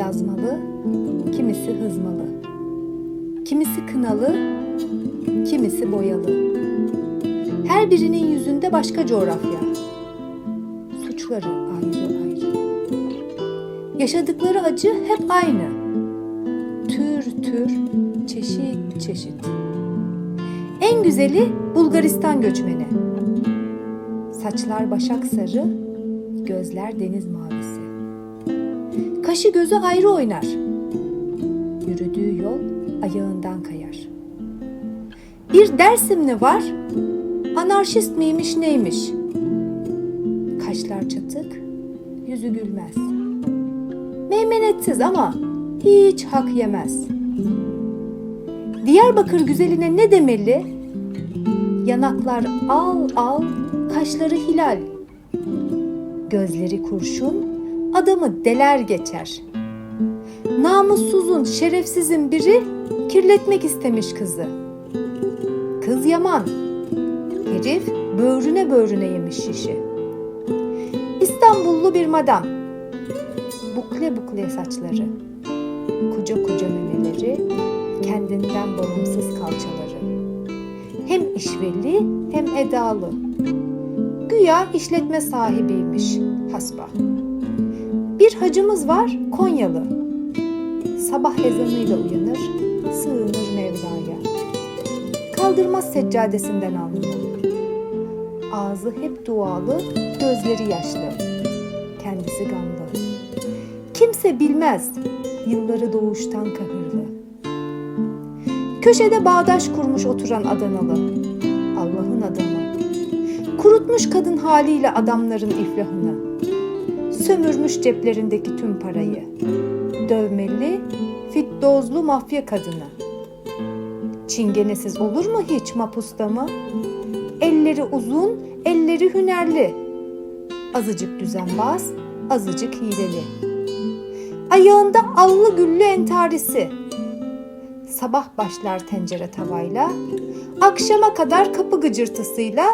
yazmalı, kimisi hızmalı. Kimisi kınalı, kimisi boyalı. Her birinin yüzünde başka coğrafya. Suçları ayrı ayrı. Yaşadıkları acı hep aynı. Tür tür, çeşit çeşit. En güzeli Bulgaristan göçmeni. Saçlar başak sarı, gözler deniz mavisi. Kaşı gözü ayrı oynar. Yürüdüğü yol ayağından kayar. Bir Dersimli var, anarşist miymiş neymiş? Kaşlar çatık, yüzü gülmez. Meymenetsiz ama hiç hak yemez. Diyarbakır güzeline ne demeli? Yanaklar al al, kaşları hilal. Gözleri kurşun, adamı deler geçer. Namussuzun, şerefsizin biri kirletmek istemiş kızı. Kız yaman. Herif böğrüne böğrüne yemiş şişi. İstanbullu bir madam. Bukle bukle saçları. Koca koca memeleri, kendinden bağımsız kalçaları. Hem işveli hem edalı. Güya işletme sahibiymiş hasba. Bir hacımız var Konyalı. Sabah ezanıyla uyanır, sığınır Mevla'ya. Kaldırmaz seccadesinden alnını. Ağzı hep dualı, gözleri yaşlı. Kendisi gamlı. Kimse bilmez yılları doğuştan kahırlı. Köşede bağdaş kurmuş oturan Adanalı. Allah'ın adamı. Kurutmuş kadın haliyle adamların iflahını. Sömürmüş ceplerindeki tüm parayı. Dövmeli, fiddozlu mafya kadını. Çingenesiz olur mu hiç mapusta mı? Elleri uzun, elleri hünerli. Azıcık düzenbaz, azıcık hileli. Ayağında allı güllü entarisi. Sabah başlar tencere tavayla, akşama kadar kapı gıcırtısıyla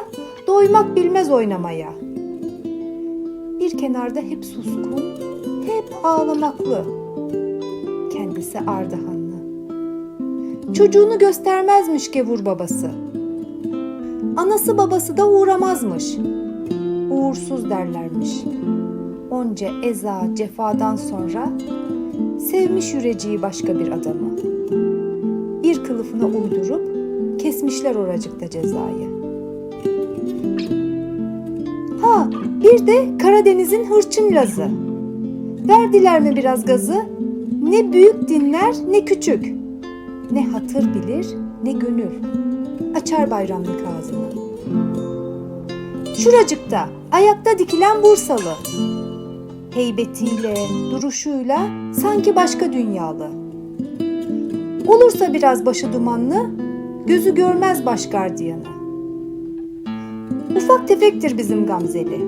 doymak bilmez oynamaya. Bir kenarda hep suskun, hep ağlamaklı. Kendisi Ardahanlı. Çocuğunu göstermezmiş gevur babası. Anası babası da uğramazmış. Uğursuz derlermiş. Onca eza cefadan sonra sevmiş yüreceği başka bir adamı. Bir kılıfına uydurup kesmişler oracıkta cezayı. Bir de Karadeniz'in hırçın lazı. Verdiler mi biraz gazı? Ne büyük dinler ne küçük. Ne hatır bilir ne gönül. Açar bayramlık ağzını. Şuracıkta ayakta dikilen Bursalı. Heybetiyle, duruşuyla sanki başka dünyalı. Olursa biraz başı dumanlı, gözü görmez baş gardiyanı. Ufak tefektir bizim Gamzeli.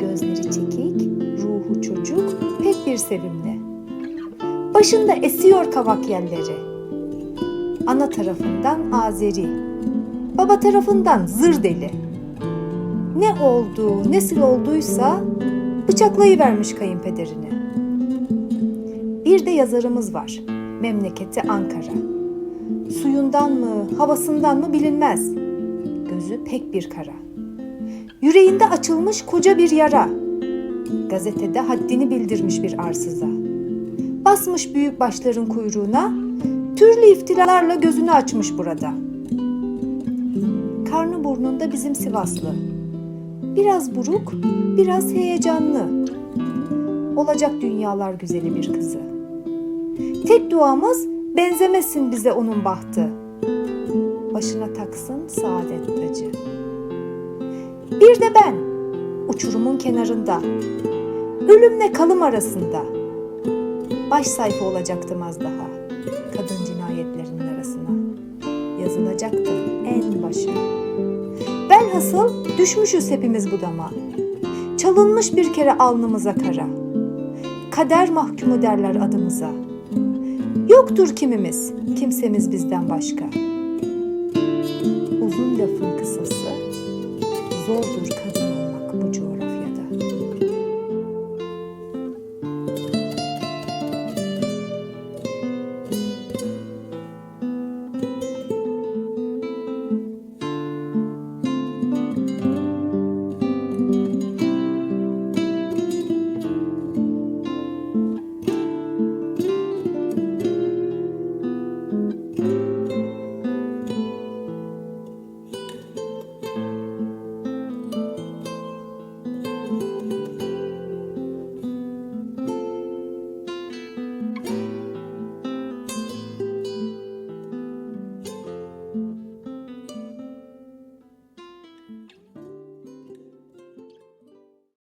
Gözleri çekik, ruhu çocuk, pek bir sevimli. Başında esiyor kavak yelleri. Ana tarafından Azeri, baba tarafından zır deli. Ne oldu, nesil olduysa bıçaklayıvermiş kayınpederini. Bir de yazarımız var. Memleketi Ankara. Suyundan mı, havasından mı bilinmez. Gözü pek bir kara. Yüreğinde açılmış koca bir yara. Gazetede haddini bildirmiş bir arsıza. Basmış büyük başların kuyruğuna, türlü iftiralarla gözünü açmış burada. Karnı burnunda bizim Sivaslı. Biraz buruk, biraz heyecanlı. Olacak dünyalar güzeli bir kızı. Tek duamız benzemesin bize onun bahtı. Başına taksın saadet tacı. Bir de ben uçurumun kenarında. Ölümle kalım arasında. Baş sayfa olacaktım az daha. Kadın cinayetlerinin arasına. Yazılacaktı en başa. Velhasıl düşmüşüz hepimiz bu dama. Çalınmış bir kere alnımıza kara. Kader mahkumu derler adımıza. Yoktur kimimiz, kimsemiz bizden başka. Uzun lafın kısası zordur kadın olmak bu coğrafyada.